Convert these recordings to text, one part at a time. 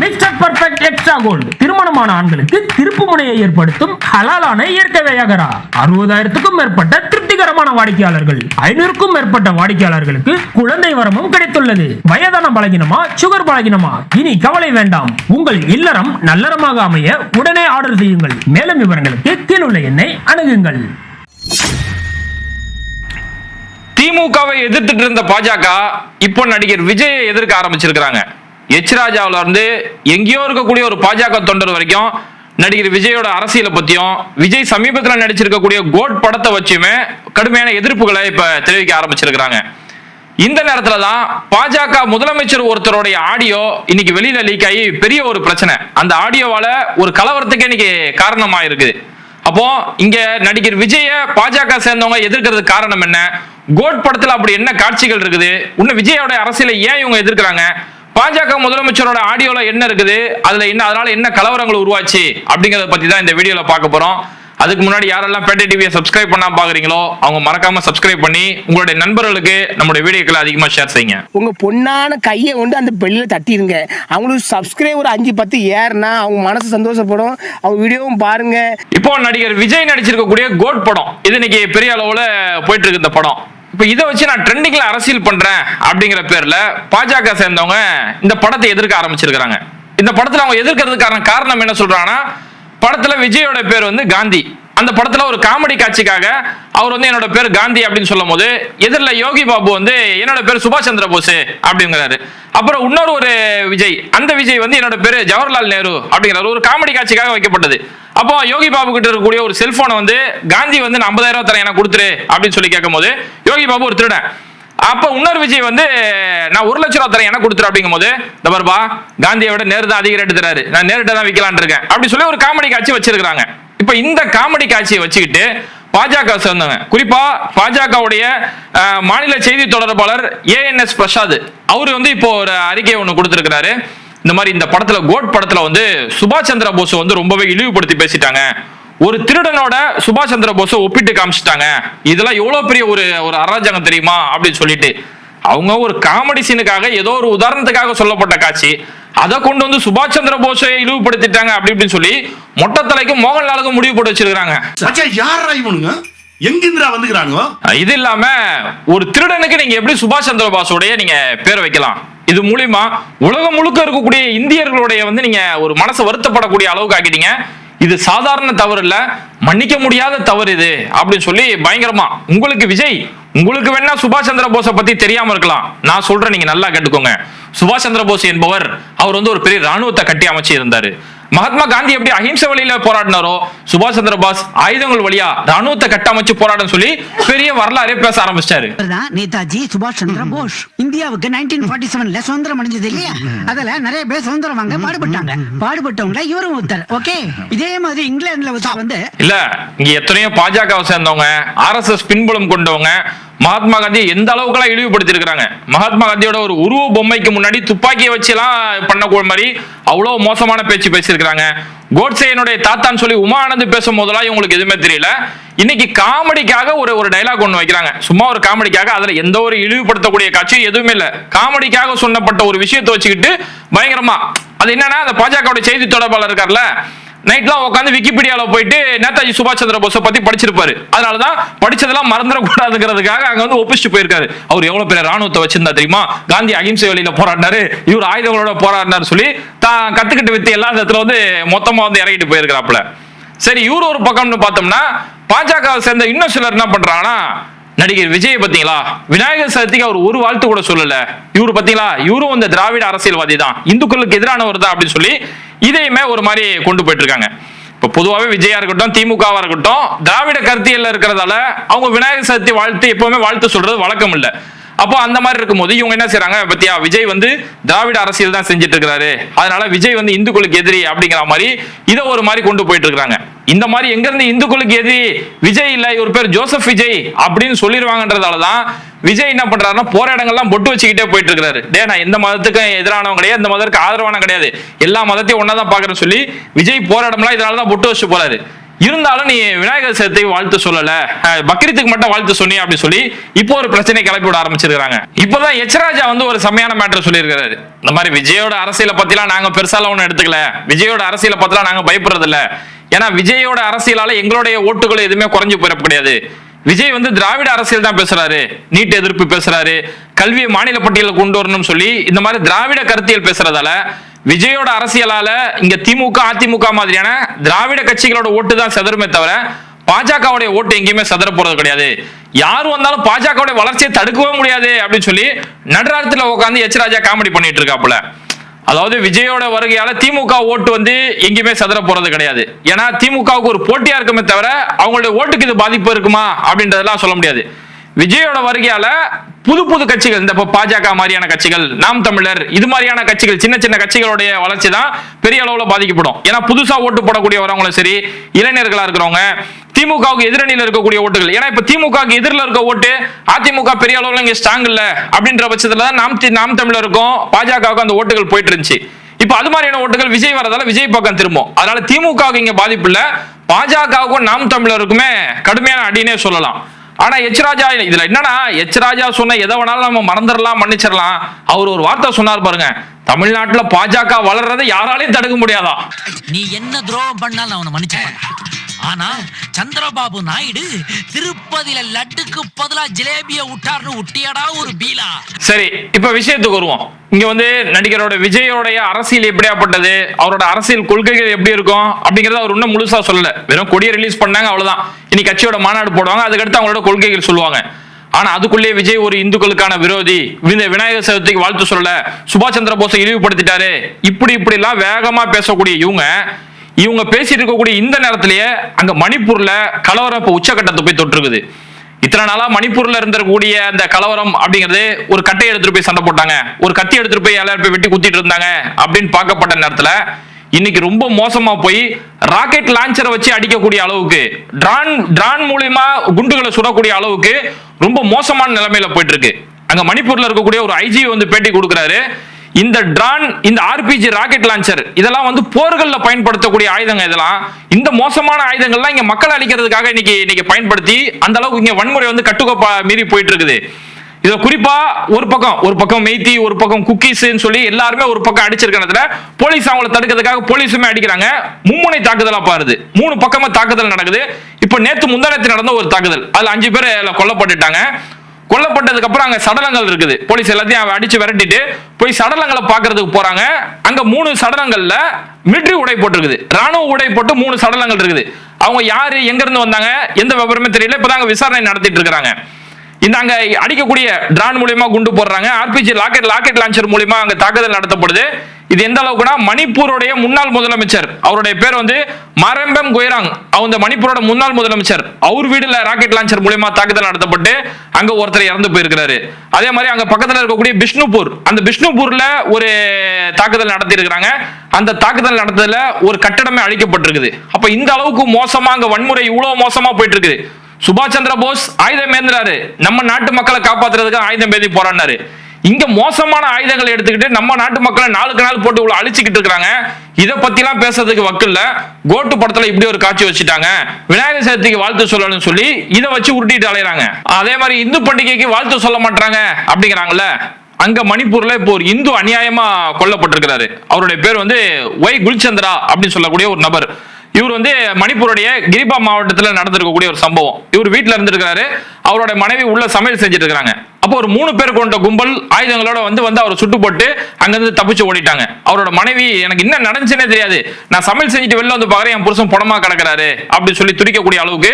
Mister perfect extra gold திருமணமான ஆண்களுக்கு திருப்பு முனையை ஏற்படுத்தும் ஹலாலான இயற்கை வியாகரா. அறுபதாயிரத்துக்கும் மேற்பட்ட திருப்திகரமான வாடிக்கையாளர்கள். ஐநூறுக்கும் மேற்பட்ட வாடிக்கையாளர்களுக்கு குழந்தை வரமும் கிடைத்துள்ளது. வயதான பலகினமா சுகர் பலகினமா? இனி கவலை வேண்டாம். உங்கள் இல்லறம் நல்லறமாக அமைய உடனே ஆர்டர் செய்யுங்கள். மேலும் விவரங்களுக்கு கீழுள்ள எண்ணை அணுகுங்கள். திமுகவை எதிர்த்துட்டு இருந்த பாஜக இப்போ நடிகர் விஜயை எதிர்க்க ஆரம்பிச்சிருக்கிறாங்க. எச் ராஜாவில் இருந்து எங்கேயோ இருக்கக்கூடிய ஒரு பாஜக தொண்டர் வரைக்கும் நடிகர் விஜயோட அரசியலை பத்தியும் விஜய் சமீபத்தில் நடிச்சிருக்கக்கூடிய கோட் படத்தை வச்சுமே கடுமையான எதிர்ப்புகளை இப்ப தெரிவிக்க ஆரம்பிச்சிருக்கிறாங்க. இந்த நேரத்துல தான் பாஜக முதலமைச்சர் ஒருத்தருடைய ஆடியோ இன்னைக்கு வெளியில லீக் ஆகி பெரிய ஒரு பிரச்சனை. அந்த ஆடியோவால ஒரு கலவரத்துக்கு இன்னைக்கு காரணமா இருக்குது அப்போ இங்க நடிகர் விஜய பாஜக சேர்ந்தவங்க எதிர்க்கிறதுக்கு காரணம் என்ன? கோட் படத்துல அப்படி என்ன காட்சிகள் இருக்குது? இன்னும் விஜயோட அரசியலை ஏன் இவங்க எதிர்க்கிறாங்க? பாஜக முதலமைச்சரோட ஆடியோல என்ன இருக்குது? அதுல என்ன அதனால என்ன கலவரங்கள் உருவாச்சு? அப்படிங்கறத பத்தி தான் இந்த வீடியோல பார்க்க போறோம். அதுக்கு முன்னாடி யாரெல்லாம் பேட்டை டிவியை சப்ஸ்கிரைப் பண்ணாம பாக்குறீங்களோ அவங்க மறக்காம சப்ஸ்கிரைப் பண்ணி உங்களுடைய நண்பர்களுக்கு நம்மளுடைய வீடியோக்களை அதிகமா ஷேர் செய்யுங்க. உங்க பொண்ணான கையை கொண்டு அந்த பெல்லில் தட்டிடுங்க அவங்களுக்கு சப்ஸ்கிரைபர் அஞ்சு பத்து ஏறுனா அவங்க மனசு சந்தோஷப்படும். அவங்க வீடியோவும் பாருங்க. இப்போ நடிகர் விஜய் நடிச்சிருக்கக்கூடிய கோட் படம் இது இன்னைக்கு பெரிய அளவுல போயிட்டு இருக்கு இந்த படம். இப்போ இதை வச்சு நான் ட்ரெண்டிங்ல அரசியல் பண்றேன் அப்படிங்கிற பேர்ல பாஜக சேர்ந்தவங்க இந்த படத்தை எதிர்க்க ஆரம்பிச்சிருக்கிறாங்க. இந்த படத்துல அவங்க எதிர்க்கிறதுக்கான காரணம் என்ன சொல்றாங்கன்னா படத்துல விஜயோட பேர் வந்து காந்தி. அந்த படத்துல ஒரு காமெடி காட்சிக்காக அவர் வந்து என்னோட பேர் காந்தி அப்படின்னு சொல்லும் போது எதிரில் யோகி பாபு வந்து என்னோட பேர் சுபாஷ் சந்திர போஸ் அப்படிங்கிறாரு. அப்புறம் இன்னொரு ஒரு விஜய் அந்த விஜய் வந்து என்னோட பேரு ஜவஹர்லால் நேரு அப்படிங்கிறாரு. ஒரு காமெடி காட்சிக்காக வைக்கப்பட்டது. அப்போ யோகி பாபு கிட்ட இருக்கக்கூடிய ஒரு செல்போனை வந்து காந்தி வந்து நான் 50000 ரூபாய் தரேன் எனக்கு கொடுத்துரு அப்படின்னு சொல்லி கேட்கும்போது யோகி பாபு ஒரு திருடன். அப்ப இன்னொரு விஜய் வந்து நான் ஒரு லட்ச ரூபா தரேன் எனக்கு கொடுத்துரு அப்படிங்கும் போது இந்த காந்தியை விட நேரு தான் அதிக ரேட்டு தராரு. நான் நேரிட்ட தான் விற்கலான் இருக்கேன் அப்படி சொல்லி ஒரு காமெடி காட்சி வச்சிருக்காங்க இப்ப இந்த காமெடி காட்சியை வச்சுக்கிட்டு பாஜக சேர்ந்தவங்க குறிப்பா பாஜகவுடைய மாநில செய்தி தொடர்பாளர் ஏஎன்எஸ் பிரசாத் அவரு வந்து இப்போ ஒரு அறிக்கை ஒன்று கொடுத்திருக்கிறாரு. இந்த மாதிரி இந்த படத்துல கோட் படத்துல வந்து சுபாஷ் சந்திர போஸ் வந்து ரொம்பவே இழிவுபடுத்தி பேசிட்டாங்க. ஒரு திருடனோட சுபாஷ் சந்திர போஸை ஒப்பிட்டு காமிச்சிட்டாங்க. இதெல்லாம் எவ்வளவு பெரிய ஒரு ஒரு அராஜகம் தெரியுமா? அப்படின்னு சொல்லிட்டு. அவங்க ஒரு காமெடி சீனுக்காக ஏதோ ஒரு உதாரணத்துக்காக சொல்லப்பட்ட காட்சி. அதை கொண்டு வந்து சுபாஷ் சந்திர போஸை இழிவுபடுத்திட்டாங்க அப்படி இப்படின்னு சொல்லி மொட்டை தலைக்கும் மோகன்லாலுக்கும் முடிவு போட்டு வச்சிருக்காங்க யாரா இவனுங்க? எங்கிந்திரா வந்துக்கிறானுங்க? இது இல்லாம ஒரு திருடனுக்கு நீங்க எப்படி சுபாஷ் சந்திர போஸோடைய நீங்க பேர் வைக்கலாம்? இது மூலியமா உலகம் முழுக்க இருக்கக்கூடிய இந்தியர்களுடைய வந்து நீங்க ஒரு மனசு வருத்தப்படக்கூடிய அளவுக்கு ஆக்கிட்டீங்க. இது சாதாரண தவறு இல்ல. மன்னிக்க முடியாத தவறு இது அப்படின்னு சொல்லி பயங்கரமா. உங்களுக்கு விஜய் உங்களுக்கு வேணா சுபாஷ் சந்திர போஸை பத்தி தெரியாம இருக்கலாம். நான் சொல்றேன் நீங்க நல்லா கேட்டுக்கோங்க. சுபாஷ் சந்திர போஸ் என்பவர் அவர் வந்து ஒரு பெரிய ராணுவத்தை கட்டி அமைச்சு இருந்தாரு மகாத்மா காந்தி எப்படி அஹிம்சை வழியில போராடினாரோ சுபாஷ் சந்திர போஸ் ஆயுதங்கள் வழியா ராணுவத்தை கட்டமைச்சு போராடன்னு சொல்லி பெரிய வரலாறே பேச ஆரம்பிச்சிட்டாரு. தான் நேதாஜி சுபாஷ் சந்திர போஸ். இந்தியாவுக்கு நைன்டீன் ஃபார்ட்டி செவன்ல சுதந்திரம் அடைஞ்சது இல்லையா? அதுல நிறைய பேர் சுதந்திரம் வாங்க பாடுபட்டாங்க. பாடுபட்டவங்கள இவரும் ஒருத்தர். ஓகே? இதே மாதிரி இங்கிலாந்துல வந்து இல்ல இங்க எத்தனையோ பாஜகவை சேர்ந்தவங்க ஆர்எஸ்எஸ் பின்புலம் கொண்டவங்க மகாத்மா காந்தியை எந்த அளவுக்குலாம் இழிவுபடுத்திருக்கிறாங்க மகாத்மா காந்தியோட ஒரு உருவ பொம்மைக்கு முன்னாடி துப்பாக்கியை வச்சுலாம் பண்ண மாதிரி அவ்வளவு மோசமான பேச்சு பேசியிருக்கிறாங்க. கோட்சேயனுடைய தாத்தான்னு சொல்லி உமானந்து பேசும் போதெல்லாம் இவங்களுக்கு எதுவுமே தெரியல. இன்னைக்கு காமெடிக்காக ஒரு ஒரு டைலாக் ஒன்று வைக்கிறாங்க. சும்மா ஒரு காமெடிக்காக அதுல எந்த ஒரு இழிவுபடுத்தக்கூடிய காட்சியும் எதுவுமே இல்ல. காமெடிக்காக சொன்னப்பட்ட ஒரு விஷயத்தை வச்சுக்கிட்டு பயங்கரமா அது என்னன்னா அந்த பாஜகவுடைய செய்தி தொடர்பாளர் இருக்கார்ல நைட்லாம் உட்காந்து விக்கிபீடியாவில் போயிட்டு நேதாஜி சுபாஷ் சந்திர போஸை பத்தி படிச்சிருப்பாரு. அதனாலதான் படிச்சதெல்லாம் மறந்துடக்கூடாதுங்கிறதுக்காக அங்க வந்து ஒப்பிச்சுட்டு போயிருக்காரு. அவர் எவ்வளவு பெரிய ராணுவத்தை வச்சிருந்தா தெரியுமா? காந்தி அகிம்சை வழியில போராடினாரு. இவர் ஆயுதங்களோட போராடினாரு சொல்லி தான் கத்துக்கிட்டு வித்து எல்லா இடத்துல வந்து மொத்தமா வந்து இறங்கிட்டு போயிருக்கிறாப்புல. சரி இவர் ஒரு பக்கம்னு பார்த்தோம்னா பாஜக சேர்ந்த இன்னும் சிலர் என்ன பண்றாங்கன்னா நடிகர் விஜய் பாத்தீங்களா விநாயகர் சதுர்த்திக்கு அவர் ஒரு வாழ்த்து கூட சொல்லல. இவரு பாத்தீங்களா இவரும் இந்த திராவிட அரசியல்வாதி தான். இந்துக்களுக்கு எதிரானவர் தான் அப்படின்னு சொல்லி இதையுமே ஒரு மாதிரி கொண்டு போயிட்டு இருக்காங்க இப்போ பொதுவாகவே விஜயா இருக்கட்டும் திமுகவா இருக்கட்டும் திராவிட கருத்தியல்ல இருக்கிறதால அவங்க விநாயகர் சதுர்த்தி வாழ்த்து எப்பவுமே வாழ்த்து சொல்றது வழக்கம் இல்லை. அப்போ அந்த மாதிரி இருக்கும்போது இவங்க என்ன செய்யறாங்க பத்தியா விஜய் வந்து திராவிட அரசியல் தான் செஞ்சுட்டு இருக்கிறாரு அதனால விஜய் வந்து இந்துக்களுக்கு எதிரி அப்படிங்கிற மாதிரி இதை ஒரு மாதிரி கொண்டு போயிட்டு இருக்காங்க இந்த மாதிரி எங்க இருந்து இந்துக்களுக்கு எதிரி? விஜய் இல்ல இவர் பேர் ஜோசப் விஜய் அப்படின்னு சொல்லிடுவாங்கன்றதால தான் விஜய் என்ன பண்றாருன்னா போற இடங்கள்லாம் பொட்டு வச்சுக்கிட்டே போயிட்டு இருக்காரு டே நான் எந்த மதத்துக்கும் எதிரானவன் கிடையாது இந்த மதத்துக்கு ஆதரவான கிடையாது. எல்லா மதத்தையும் ஒன்னா தான் பாக்குறேன்னு சொல்லி விஜய் போற இடம்லாம் தான் பொட்டு வச்சு போறாரு. இருந்தாலும் நீ விநாயகர் சதுர்த்திக்கு வாழ்த்து சொல்லல. பக்ரீத்துக்கு மட்டும் வாழ்த்து சொன்னி அப்படின்னு சொல்லி இப்போ ஒரு பிரச்சனை கிளப்பி விட ஆரம்பிச்சிருக்காங்க இப்பதான் எச்ராஜா வந்து ஒரு செம்மையான மேட்டர் சொல்லியிருக்காரு இந்த மாதிரி விஜயோட அரசியலை பத்திலாம் நாங்க பெருசாலாம் ஒன்றும் எடுத்துக்கல. விஜயோட அரசியலை பத்திலாம் நாங்க பயப்படுறது இல்ல ஏன்னா விஜயோட அரசியலால எங்களுடைய ஓட்டுகள் எதுவுமே குறைஞ்சு போயிட கிடையாது. விஜய் வந்து திராவிட அரசியல் தான் பேசுறாரு. நீட் எதிர்ப்பு பேசுறாரு. கல்வியை மாநில பட்டியலில் கொண்டு வரணும்னு சொல்லி இந்த மாதிரி திராவிட கருத்தியல் பேசுறதால விஜயோட அரசியலால இங்க திமுக அதிமுக மாதிரியான திராவிட கட்சிகளோட ஓட்டு தான் செதறுமே தவிர பாஜகவுடைய ஓட்டு எங்கேயுமே செதற போறது கிடையாது. யார் வந்தாலும் பாஜகவுடைய வளர்ச்சியை தடுக்கவே முடியாது அப்படின்னு சொல்லி நடுராத்துல உட்காந்து எச் ராஜா காமெடி பண்ணிட்டு இருக்காப்புல அதாவது விஜயோட வருகையால திமுக ஓட்டு வந்து எங்கேயுமே செதற போறது கிடையாது. ஏன்னா திமுகவுக்கு ஒரு போட்டியா இருக்குமே தவிர அவங்களுடைய ஓட்டுக்கு இது பாதிப்பு இருக்குமா அப்படின்றதெல்லாம் சொல்ல முடியாது. விஜயோட வருகையால புது புது கட்சிகள் இந்த பாஜக மாதிரியான கட்சிகள் நாம் தமிழர் இது மாதிரியான கட்சிகள் சின்ன சின்ன கட்சிகளுடைய வளர்ச்சி தான் பெரிய அளவுல பாதிக்கப்படும். ஏன்னா புதுசா ஓட்டு போடக்கூடிய வரவங்களும் சரி இளைஞர்களா இருக்கிறவங்க திமுகவுக்கு எதிரணியில் இருக்கக்கூடிய ஓட்டுகள். ஏன்னா இப்ப திமுகவுக்கு எதிரில் இருக்க ஓட்டு அதிமுக பெரிய அளவுல இங்க ஸ்ட்ராங் இல்ல அப்படின்ற பட்சத்துல தான் நாம் நாம் தமிழருக்கும் பாஜகவுக்கும் அந்த ஓட்டுகள் போயிட்டு இருந்துச்சு. இப்ப அது மாதிரியான ஓட்டுகள் விஜய் வரதால விஜய் பக்கம் திரும்பும். அதனால திமுகவுக்கு இங்க பாதிப்பு இல்ல பாஜகவுக்கும் நாம் தமிழருக்குமே கடுமையான அடினே சொல்லலாம். ஆனா எச் ராஜா இதுல என்னன்னா எச் ராஜா சொன்ன எதை வேணாலும் நம்ம மறந்துடலாம் மன்னிச்சிடலாம். அவர் ஒரு வார்த்தை சொன்னார் பாருங்க தமிழ்நாட்டுல பாஜக வளர்றதை யாராலையும் தடுக்க முடியாதா? நீ என்ன துரோகம் பண்ணாலும் அவனை மன்னிச்சு ஆனா சந்திரபாபு நாயுடு திருப்பதியில லட்டுக்கு பதிலா ஜிலேபிய விட்டார்னு விட்டியடா ஒரு பீலா. சரி இப்ப விஷயத்துக்கு வருவோம். இங்க வந்து நடிகரோட விஜயோடைய அரசியல் எப்படியாப்பட்டது அவரோட அரசியல் கொள்கைகள் எப்படி இருக்கும்? அப்படிங்கறத அவர் இன்னும் முழுசா சொல்லல. வெறும் கொடியை ரிலீஸ் பண்ணாங்க அவ்வளவுதான். இனி கட்சியோட மாநாடு போடுவாங்க அதுக்கடுத்து அவங்களோட கொள்கைகள் சொல்லுவாங்க. ஆனா அதுக்குள்ளே விஜய் ஒரு இந்துக்களுக்கான விரோதி இந்த விநாயகர் சதுர்த்திக்கு வாழ்த்து சொல்லல. சுபாஷ் சந்திர போஸை இழிவுபடுத்திட்டாரு. இப்படி இப்படி எல்லாம் வேகமா பேசக்கூடிய இவங்க இவங்க பேசிட்டு இருக்கக்கூடிய இந்த நேரத்திலேயே அங்க மணிப்பூர்ல கலவரம் இப்ப உச்சக்கட்டத்தை போய் தொற்றுக்குது. இத்தனை நாளா மணிப்பூர்ல இருந்திருக்கக்கூடிய அந்த கலவரம் அப்படிங்கிறது ஒரு கட்டை எடுத்துட்டு போய் சண்டை போட்டாங்க. ஒரு கத்தி எடுத்துட்டு போய் எல்லாரும் போய் வெட்டி குத்திட்டு இருந்தாங்க அப்படின்னு பார்க்கப்பட்ட நேரத்துல இன்னைக்கு ரொம்ப மோசமா போய் ராக்கெட் லான்ச்சரை வச்சு அடிக்கக்கூடிய அளவுக்கு டிரான் டிரான் மூலியமா குண்டுகளை சுடக்கூடிய அளவுக்கு ரொம்ப மோசமான நிலைமையில போயிட்டு இருக்கு. அங்க மணிப்பூர்ல இருக்கக்கூடிய ஒரு ஐஜி வந்து பேட்டி கொடுக்குறாரு. இந்த டிரான் இந்த ஆர்பிஜி ராக்கெட் லான்ச்சர் இதெல்லாம் வந்து போர்களில் பயன்படுத்தக்கூடிய ஆயுதங்கள் இதெல்லாம். இந்த மோசமான ஆயுதங்கள்லாம் இங்கே மக்களை அழிக்கிறதுக்காக இன்னைக்கு இன்னைக்கு பயன்படுத்தி அந்த அளவுக்கு இங்கே வன்முறை வந்து கட்டுக்கோப்பா மீறி போயிட்டு இருக்குது இதுல குறிப்பா ஒரு பக்கம் ஒரு பக்கம் மெய்த்தி ஒரு பக்கம் குக்கீஸ்ன்னு சொல்லி எல்லாருமே ஒரு பக்கம் அடிச்சிருக்கிறதுல போலீஸ் அவங்கள தடுக்கிறதுக்காக போலீஸுமே அடிக்கிறாங்க. மும்முனை தாக்குதலா பாருது. மூணு பக்கமா தாக்குதல் நடக்குது. இப்போ நேத்து முந்தானத்தில் நடந்த ஒரு தாக்குதல். அதுல அஞ்சு பேர் கொல்லப்பட்டுட்டாங்க. கொல்லப்பட்டதுக்கு அப்புறம் அங்க சடலங்கள் இருக்குது. போலீஸ் எல்லாத்தையும் அடிச்சு விரட்டிட்டு போய் சடலங்களை பாக்குறதுக்கு போறாங்க. அங்க மூணு சடலங்கள்ல மிலிட்ரி உடை போட்டிருக்குது. ராணுவ உடை போட்டு மூணு சடலங்கள் இருக்குது. அவங்க யாரு எங்க இருந்து வந்தாங்க எந்த விவரமே தெரியல. இப்பதான் விசாரணை நடத்திட்டு இருக்காங்க இந்த அங்க அடிக்கக்கூடிய டிரான் மூலியமா குண்டு போடுறாங்க. ஆர்பிஜி லாக்கெட் லாக்கெட் லான்ச்சர் மூலியமா அங்க தாக்குதல் நடத்தப்படுது. இது எந்த அளவுக்குனா மணிப்பூருடைய முன்னாள் முதலமைச்சர். அவருடைய பேர் வந்து மரம்பம் குயராங். அவங்க மணிப்பூரோட முன்னாள் முதலமைச்சர். அவர் வீடுல ராக்கெட் லான்ச்சர் மூலயமா தாக்குதல் நடத்தப்பட்டு அங்க ஒருத்தர் இறந்து போயிருக்கிறாரு. அதே மாதிரி அங்க பக்கத்துல இருக்கக்கூடிய பிஷ்ணுபூர். அந்த பிஷ்ணுபூர்ல ஒரு தாக்குதல் நடத்தி இருக்கிறாங்க அந்த தாக்குதல் நடத்ததுல ஒரு கட்டடமே அழிக்கப்பட்டிருக்குது. அப்ப இந்த அளவுக்கு மோசமா அங்க வன்முறை இவ்வளவு மோசமா போயிட்டு இருக்குது சுபாஷ் சந்திர போஸ் ஆயுதம் ஏந்திராரு நம்ம நாட்டு மக்களை காப்பாத்துறதுக்கு ஆயுதம் ஏந்தி போராடினாரு. இங்க மோசமான ஆயுதங்களை எடுத்துக்கிட்டு நம்ம நாட்டு மக்களை நாளுக்கு நாள் போட்டு இவ்வளவு அழிச்சுக்கிட்டு இருக்கிறாங்க. இதை பத்திலாம் பேசுறதுக்கு வக்கில்ல கோட்டு படத்துல இப்படி ஒரு காட்சி வச்சுட்டாங்க. விநாயகர் சதுர்த்திக்கு வாழ்த்து சொல்லணும்னு சொல்லி இதை வச்சு உருட்டிட்டு அலையறாங்க. அதே மாதிரி இந்து பண்டிகைக்கு வாழ்த்து சொல்ல மாட்டாங்க அப்படிங்கிறாங்கல்ல. அங்க மணிப்பூர்ல இப்போ ஒரு இந்து அநியாயமா கொல்லப்பட்டிருக்கிறாரு. அவருடைய பேர் வந்து ஒய் குல்சந்திரா அப்படின்னு சொல்லக்கூடிய ஒரு நபர். இவர் வந்து மணிப்பூருடைய கிரிபா மாவட்டத்தில் நடந்திருக்கக்கூடிய ஒரு சம்பவம். இவர் வீட்டில் இருந்திருக்கிறாரு. அவரோட மனைவி உள்ள சமையல் செஞ்சுட்டு இருக்கிறாங்க அப்போ ஒரு மூணு பேர் கொண்ட கும்பல் ஆயுதங்களோட வந்து வந்து அவரை சுட்டு போட்டு அங்கிருந்து தப்பிச்சு ஓடிட்டாங்க. அவரோட மனைவி எனக்கு என்ன நடந்துச்சுன்னே தெரியாது. நான் சமையல் செஞ்சுட்டு வெளில வந்து பார்க்குறேன். என் புருஷன் புடமா கிடக்கிறாரு. அப்படின்னு சொல்லி துடிக்கக்கூடிய அளவுக்கு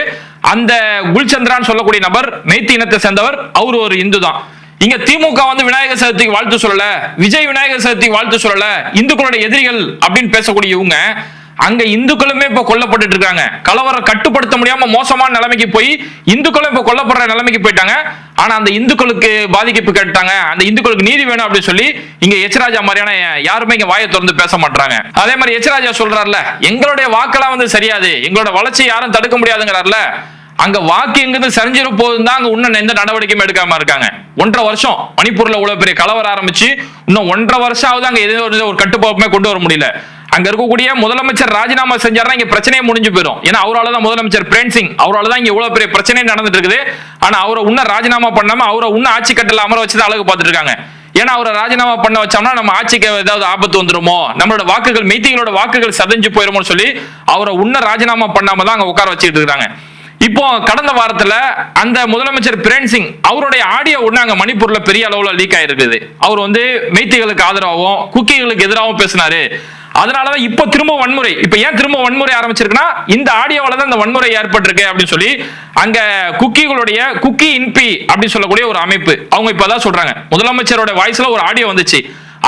அந்த குல்சந்திரான்னு சொல்லக்கூடிய நபர் மெய்த்தி இனத்தை சேர்ந்தவர் அவர் ஒரு இந்து தான். இங்க திமுக வந்து விநாயகர் சதுர்த்திக்கு வாழ்த்து சொல்லல. விஜய் விநாயகர் சதுர்த்திக்கு வாழ்த்து சொல்லல. இந்துக்களோட எதிரிகள் அப்படின்னு பேசக்கூடிய இவங்க அங்க இந்துக்களுமே இப்ப கொல்லப்பட்டு இருக்காங்க. கலவரம் கட்டுப்படுத்த முடியாம மோசமான நிலைமைக்கு போய் இந்துக்களும் இப்ப கொல்லப்படுற நிலைமைக்கு போயிட்டாங்க. ஆனா அந்த இந்துக்களுக்கு பாதிக்கப்பு கேட்டாங்க. அந்த இந்துக்களுக்கு நீதி வேணும் அப்படின்னு சொல்லி இங்க எச்ராஜா மாதிரியான யாருமே இங்க வாயை திறந்து பேச மாட்டாங்க அதே மாதிரி எச்ராஜா சொல்றாருல எங்களுடைய வாக்கெல்லாம் வந்து சரியாது. எங்களோட வளர்ச்சி யாரும் தடுக்க முடியாதுங்கிறாருல. அங்க வாக்கு எங்கிருந்து சரிஞ்சிட போகுதுன்னு தான் அங்க இன்னும் எந்த நடவடிக்கையும் எடுக்காம இருக்காங்க. ஒன்றரை வருஷம் மணிப்பூர்ல இவ்வளவு பெரிய கலவரம் ஆரம்பிச்சு இன்னும் ஒன்றரை வருஷம் ஆகுது அங்க எதுவும் ஒரு- கட்டுப்பாப்புமே கொண்டு வர முடியல. அங்க இருக்கக்கூடிய முதலமைச்சர் ராஜினாமா செஞ்சாருன்னா இங்க பிரச்சனையே முடிஞ்சு போயிடும். ஏன்னா அவரால் தான் முதலமைச்சர் பிரேன் சிங் அவரால தான் இங்க இவ்வளவு பெரிய பிரச்சனை நடந்துட்டு இருக்குது. ஆனா அவரை உன்ன ராஜினாமா பண்ணாம அவரை உன்ன ஆட்சி கட்டல அமர வச்சு தான் அழகு பார்த்துட்டு இருக்காங்க. ஏன்னா அவரை ராஜினாமா பண்ண வச்சோம்னா நம்ம ஆட்சிக்கு ஏதாவது ஆபத்து வந்துருமோ? நம்மளோட வாக்குகள் மெய்த்திகளோட வாக்குகள் சதஞ்சு போயிருமோன்னு சொல்லி அவரை உன்ன ராஜினாமா பண்ணாம தான் அங்க உட்கார வச்சுட்டு இருக்காங்க. இப்போ கடந்த வாரத்துல அந்த முதலமைச்சர் பிரேன் சிங் அவருடைய ஆடியோ ஒண்ணு அங்க மணிப்பூர்ல பெரிய அளவுல லீக் ஆயிருக்குது. அவர் வந்து மெய்த்திகளுக்கு ஆதரவாகவும் குக்கிகளுக்கு எதிராகவும் பேசினாரு. அதனாலதான் இப்போ திரும்ப வன்முறை. இப்ப ஏன் திரும்ப வன்முறை ஆரம்பிச்சிருக்குன்னா இந்த ஆடியோவால தான் இந்த வன்முறை ஏற்பட்டிருக்கு அப்படின்னு சொல்லி அங்க குக்கிகளுடைய குக்கி இன்பி அப்படின்னு சொல்லக்கூடிய ஒரு அமைப்பு அவங்க இப்பதான் சொல்றாங்க. முதலமைச்சரோட வாய்ஸ்ல ஒரு ஆடியோ வந்துச்சு.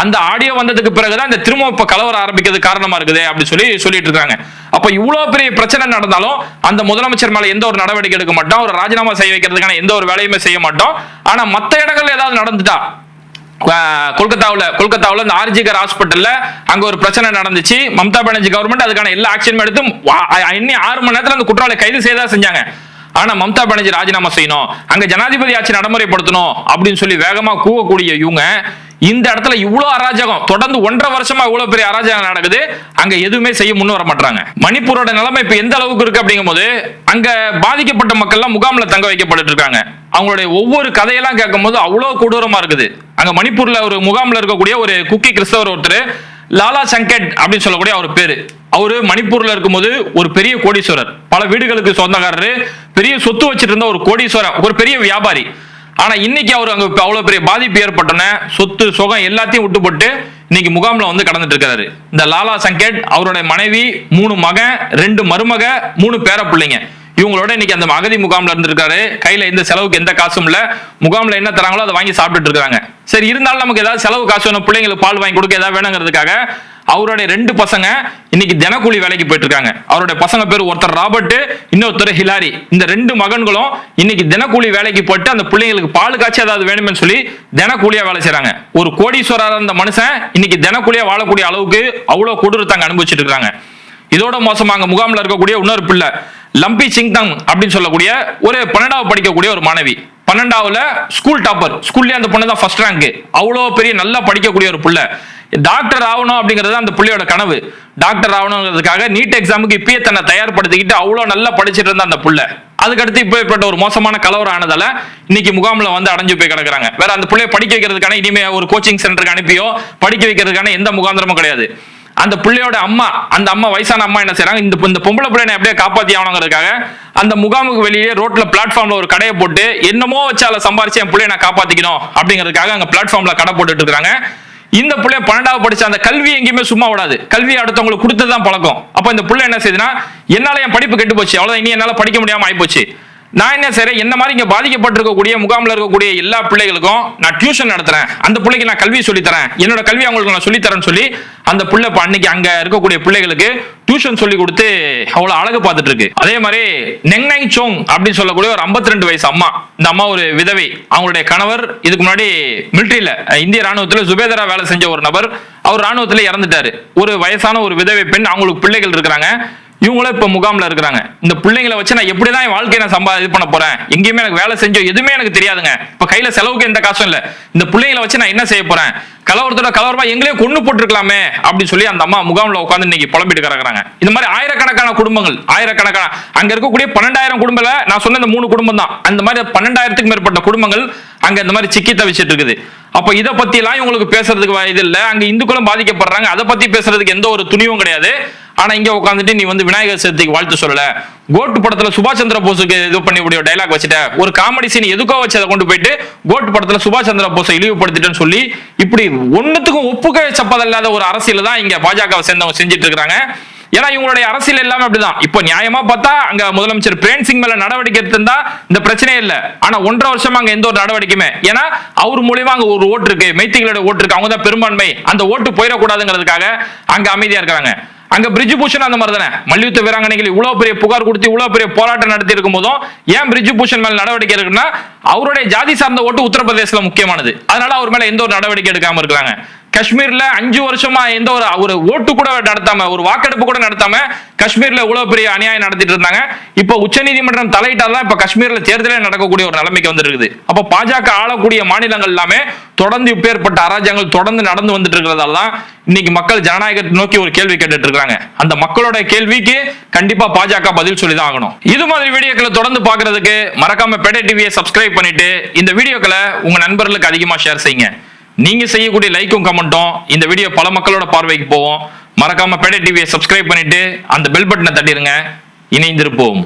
அந்த ஆடியோ வந்ததுக்கு பிறகுதான் இந்த திரும்ப இப்ப கலவரம் ஆரம்பிக்கிறது காரணமா இருக்குது அப்படின்னு சொல்லி சொல்லிட்டு இருக்காங்க. அப்ப இவ்வளவு பெரிய பிரச்சனை நடந்தாலும் அந்த முதலமைச்சர் மேல எந்த ஒரு நடவடிக்கை எடுக்க மாட்டோம் ஒரு ராஜினாமா செய்ய வைக்கிறதுக்கான எந்த ஒரு வேலையுமே செய்ய மாட்டோம். ஆனா மத்த இடங்கள்ல ஏதாவது நடந்துட்டா கொல்கத்தாவில் கொல்கத்தாவில் இந்த ஆர்ஜிகர் ஹாஸ்பிட்டலில் அங்கே ஒரு பிரச்சனை நடந்துச்சு. மம்தா பானர்ஜி கவர்மெண்ட் அதுக்கான எல்லா ஆக்ஷனும் எடுத்து இன்னும் ஆறு மணி நேரத்தில் அந்த குற்றவாளி கைது செய்தா செஞ்சாங்க. ஆனா மம்தா பானர்ஜி ராஜினாமா செய்யணும். அங்க ஜனாதிபதி ஆட்சி நடைமுறைப்படுத்தணும் அப்படின்னு சொல்லி வேகமா கூவக்கூடிய இவங்க. இந்த இடத்துல இவ்வளவு அராஜகம் தொடர்ந்து ஒன்றரை வருஷமா இவ்வளவு பெரிய அராஜகம் நடக்குது. அங்க எதுவுமே செய்ய முன் வர மாட்டாங்க மணிப்பூரோட நிலைமை இப்ப எந்த அளவுக்கு இருக்கு அப்படிங்கும் போது அங்க பாதிக்கப்பட்ட மக்கள் எல்லாம் முகாம்ல தங்க வைக்கப்பட்டு இருக்காங்க. அவங்களுடைய ஒவ்வொரு கதையெல்லாம் கேட்கும் போது அவ்வளவு கொடூரமா இருக்குது. அங்க மணிப்பூர்ல ஒரு முகாம்ல இருக்கக்கூடிய ஒரு குக்கி கிறிஸ்தவர் ஒருத்தர் லாலா சங்கட் அப்படின்னு சொல்லக்கூடிய அவர் பேரு. அவரு மணிப்பூர்ல இருக்கும்போது ஒரு பெரிய கோடீஸ்வரர். பல வீடுகளுக்கு சொந்தக்காரரு. பெரிய சொத்து வச்சிட்டு இருந்த ஒரு கோடீஸ்வரர் ஒரு பெரிய வியாபாரி. ஆனா இன்னைக்கு அவர் அங்க அவ்வளோ அவ்வளவு பெரிய பாதிப்பு ஏற்பட்டோன்னே சொத்து சுகம் எல்லாத்தையும் விட்டு போட்டு இன்னைக்கு முகாம்ல வந்து கடந்துட்டு இருக்காரு. இந்த லாலா சங்கேட் அவருடைய மனைவி மூணு மகன் ரெண்டு மருமக மூணு பேர பிள்ளைங்க இவங்களோட இன்னைக்கு அந்த அகதி முகாம்ல இருந்திருக்காரு. கையில எந்த செலவுக்கு எந்த காசும் இல்ல. முகாம்ல என்ன தராங்களோ அதை வாங்கி சாப்பிட்டுட்டு இருக்காங்க சரி இருந்தாலும் நமக்கு ஏதாவது செலவு காசு வேணும் பிள்ளைங்களுக்கு பால் வாங்கி கொடுக்க ஏதாவது வேணுங்கிறதுக்காக அவருடைய ரெண்டு பசங்க இன்னைக்கு தினக்கூலி வேலைக்கு போயிட்டு இருக்காங்க அவருடைய பசங்க பேர் ஒருத்தர் ராபர்ட் இன்னொருத்தர் ஹிலாரி. இந்த ரெண்டு மகன்களும் இன்னைக்கு தினக்கூலி வேலைக்கு போட்டு அந்த பிள்ளைங்களுக்கு பால் காய்ச்சி ஏதாவது வேணும்னு சொல்லி தினக்கூலியா வேலை செய்யறாங்க ஒரு கோடீஸ்வரர் இருந்த மனுஷன் இன்னைக்கு தினக்கூலியா வாழக்கூடிய அளவுக்கு அவ்வளவு கொடூரத்தாங்க அனுபவிச்சுட்டு இருக்காங்க. இதோட மோசமா அங்க முகாமில் இருக்கக்கூடிய இன்னொரு பிள்ளை லம்பி சிங்தங் அப்படின்னு சொல்லக்கூடிய ஒரு பன்னெண்டாவது படிக்கக்கூடிய ஒரு மாணவி. பன்னெண்டாவில் ஸ்கூல் டாப்பர் ஸ்கூல்லயே அந்த பொண்ணு தான் ஃபர்ஸ்ட் ரேங்க் அவ்வளோ பெரிய நல்லா படிக்கக்கூடிய ஒரு பிள்ளை. டாக்டர் ஆகணும் அப்படிங்கிறது அந்த பிள்ளையோட கனவு. டாக்டர் ஆகணுங்கிறதுக்காக நீட் எக்ஸாமுக்கு இப்பயே தன்னை தயார்படுத்திக்கிட்டு அவ்வளோ நல்லா படிச்சுட்டு இருந்த அந்த பிள்ளை. அதுக்கடுத்து இப்போ ஏற்பட்ட ஒரு மோசமான கலவரம் ஆனதால இன்னைக்கு முகாமில் வந்து அடைஞ்சு போய் கிடக்குறாங்க. வேற அந்த பிள்ளைய படிக்க வைக்கிறதுக்கான இனிமே ஒரு கோச்சிங் சென்டருக்கு அனுப்பியோ படிக்க வைக்கிறதுக்கான எந்த முகாந்திரமும் கிடையாது. அந்த பிள்ளையோட அம்மா அந்த அம்மா வயசான அம்மா என்ன செய்யறாங்க இந்த இந்த பொம்பளை பிள்ளைனை அப்படியே காப்பாத்தி ஆகணுங்கிறதுக்காக அந்த முகாமுக்கு வெளியே ரோட்ல பிளாட்ஃபார்ம்ல ஒரு கடையை போட்டு என்னமோ வச்சு அதை சம்பாரிச்சு என் பிள்ளைய நான் காப்பாத்திக்கணும் அப்படிங்கிறதுக்காக அங்க பிளாட்ஃபார்ம்ல கடை போட்டுட்டு இருக்காங்க இந்த பிள்ளைய பன்னெண்டாவது படிச்ச அந்த கல்வி எங்கேயுமே சும்மா விடாது. கல்வி அடுத்தவங்களுக்கு கொடுத்ததுதான் பழக்கம். அப்ப இந்த பிள்ளை என்ன செய்யுதுன்னா என்னால என் படிப்பு கெட்டு போச்சு. அவ்வளவுதான். இனி என்னால படிக்க முடியாம ஆயிப்போச்சு. நான் என்ன செய்றேன்? என்ன மாதிரி இங்க பாதிக்கப்பட்டிருக்கக்கூடிய முகாமில் இருக்கக்கூடிய எல்லா பிள்ளைகளுக்கும் நான் டியூஷன் நடத்துறேன். அந்த பிள்ளைக்கு நான் கல்வி சொல்லித்தரேன் என்னோட கல்வி அவங்களுக்கு நான் சொல்லித் தரேன்னு சொல்லி அந்த பிள்ளை அன்னைக்கு அங்க இருக்கக்கூடிய பிள்ளைகளுக்கு டியூஷன் சொல்லி கொடுத்து அவ்வளவு அழகு பார்த்துட்டு இருக்கு. அதே மாதிரி நெங்நங் சோங் அப்படின்னு சொல்லக்கூடிய ஒரு 52 வயசு அம்மா. இந்த அம்மா ஒரு விதவை. அவங்களுடைய கணவர் இதுக்கு முன்னாடி மிலிட்ரியில இந்திய ராணுவத்துல சுபேதரா வேலை செஞ்ச ஒரு நபர். அவர் ராணுவத்துல இறந்துட்டாரு. ஒரு வயசான ஒரு விதவை பெண் அவங்களுக்கு பிள்ளைகள் இருக்கிறாங்க. இவங்களும் இப்ப முகாம்ல இருக்கிறாங்க. இந்த பிள்ளைங்களை வச்சு நான் எப்படிதான் என் வாழ்க்கையை நான் சம்பா இது பண்ண போறேன்? எங்கேயுமே எனக்கு வேலை செஞ்சோ எதுவுமே எனக்கு தெரியாதுங்க. இப்ப கையில செலவுக்கு எந்த காசும் இல்ல. இந்த பிள்ளைங்களை வச்சு நான் என்ன செய்ய போறேன்? கலவரத்தோட கலவரமா எங்களே கொண்டு போட்டுருக்கலாமே அப்படின்னு சொல்லி அந்த அம்மா முகாம்ல உட்காந்து இன்னைக்கு புலம்பிட்டு கிடக்குறாங்க. இந்த மாதிரி ஆயிரக்கணக்கான குடும்பங்கள் ஆயிரக்கணக்கான அங்க இருக்கக்கூடிய பன்னெண்டாயிரம் குடும்பல நான் சொன்ன இந்த மூணு குடும்பம் தான். அந்த மாதிரி பன்னெண்டாயிரத்துக்கு மேற்பட்ட குடும்பங்கள் அங்க இந்த மாதிரி சிக்கி தவிச்சிட்டு இருக்குது. அப்ப இதை பத்தி எல்லாம் இவங்களுக்கு பேசுறதுக்கு வ- இது இல்ல. அங்க இந்துக்களும் பாதிக்கப்படுறாங்க. அதை பத்தி பேசுறதுக்கு எந்த ஒரு துணிவும் கிடையாது. ஆனா இங்க உட்காந்துட்டு நீ வந்து விநாயகர் சதுர்த்திக்கு வாழ்த்து சொல்லல. கோட்டு படத்துல சுபாஷ் சந்திர போஸுக்கு இது பண்ணி உடைய டைலாக் வச்சுட்ட. ஒரு காமெடி சீன் எதுக்கோ வச்சு அதை கொண்டு போயிட்டு கோட்டு படத்துல சுபாஷ் சந்திர போஸை இழிவுபடுத்திட்டேன்னு சொல்லி இப்படி ஒண்ணுத்துக்கும் ஒப்புக்க சப்பதில்லாத ஒரு அரசியல் தான் இங்க பாஜகவை சேர்ந்தவங்க செஞ்சுட்டு இருக்காங்க ஏன்னா இவங்களுடைய அரசியல் எல்லாமே அப்படிதான். இப்போ நியாயமா பார்த்தா அங்க முதலமைச்சர் பிரேம் சிங் மேல நடவடிக்கை எடுத்திருந்தா இந்த பிரச்சனையே இல்ல. ஆனா ஒன்றரை வருஷமா அங்க எந்த ஒரு நடவடிக்கையுமே. ஏன்னா அவர் மூலியமா அங்க ஒரு ஓட்டு இருக்கு. மெய்த்திகளோட ஓட்டு இருக்கு. அவங்க தான் பெரும்பான்மை. அந்த ஓட்டு போயிடக்கூடாதுங்கிறதுக்காக அங்க அமைதியா இருக்காங்க. அங்க பிரிட்ஜ் பூஷன் அந்த மாதிரி தானே மல்யுத்த வீராங்கனைகள் இவ்வளவு பெரிய புகார் கொடுத்து இவ்வளவு பெரிய போராட்டம் நடத்தி இருக்கும் போதும் ஏன் பிரிட்ஜ் பூஷன் மேல நடவடிக்கை இருக்குன்னா அவருடைய ஜாதி சார்ந்த ஓட்டு உத்தரப்பிரதேசல முக்கியமானது. அதனால அவர் மேல எந்த ஒரு நடவடிக்கை எடுக்காம இருக்காங்க. காஷ்மீர்ல அஞ்சு வருஷமா எந்த ஒரு ஒரு ஓட்டு கூட நடத்தாம ஒரு வாக்கெடுப்பு கூட நடத்தாம காஷ்மீர்ல இவ்வளவு பெரிய அநியாயம் நடத்திட்டு இருந்தாங்க. இப்போ உச்சநீதிமன்றம் தலையிட்டாதான் இப்ப காஷ்மீர்ல தேர்தலே நடக்கக்கூடிய ஒரு நிலைமைக்கு வந்திருக்குது. அப்ப பாஜக ஆளக்கூடிய மாநிலங்கள் எல்லாமே தொடர்ந்து இப்பேற்பட்ட அராஜகங்கள் தொடர்ந்து நடந்து வந்துட்டு இருக்கிறதால தான் இன்னைக்கு மக்கள் ஜனநாயகத்தை நோக்கி ஒரு கேள்வி கேட்டுட்டு இருக்காங்க. அந்த மக்களோட கேள்விக்கு கண்டிப்பா பாஜக பதில் சொல்லி தான் ஆகணும். இது மாதிரி வீடியோக்களை தொடர்ந்து பாக்குறதுக்கு மறக்காம பேட்டை டிவியை சப்ஸ்கிரைப் பண்ணிட்டு இந்த வீடியோக்களை உங்க நண்பர்களுக்கு அதிகமா ஷேர் செய்யுங்க. நீங்க செய்யக்கூடிய லைக்கும் கமெண்ட்டும் இந்த வீடியோ பல மக்களோட பார்வைக்கு போவோம் மறக்காம பேடை டிவியை சப்ஸ்கிரைப் பண்ணிட்டு அந்த பெல் பட்டனை தட்டிடுங்க இணைந்திருப்போம்.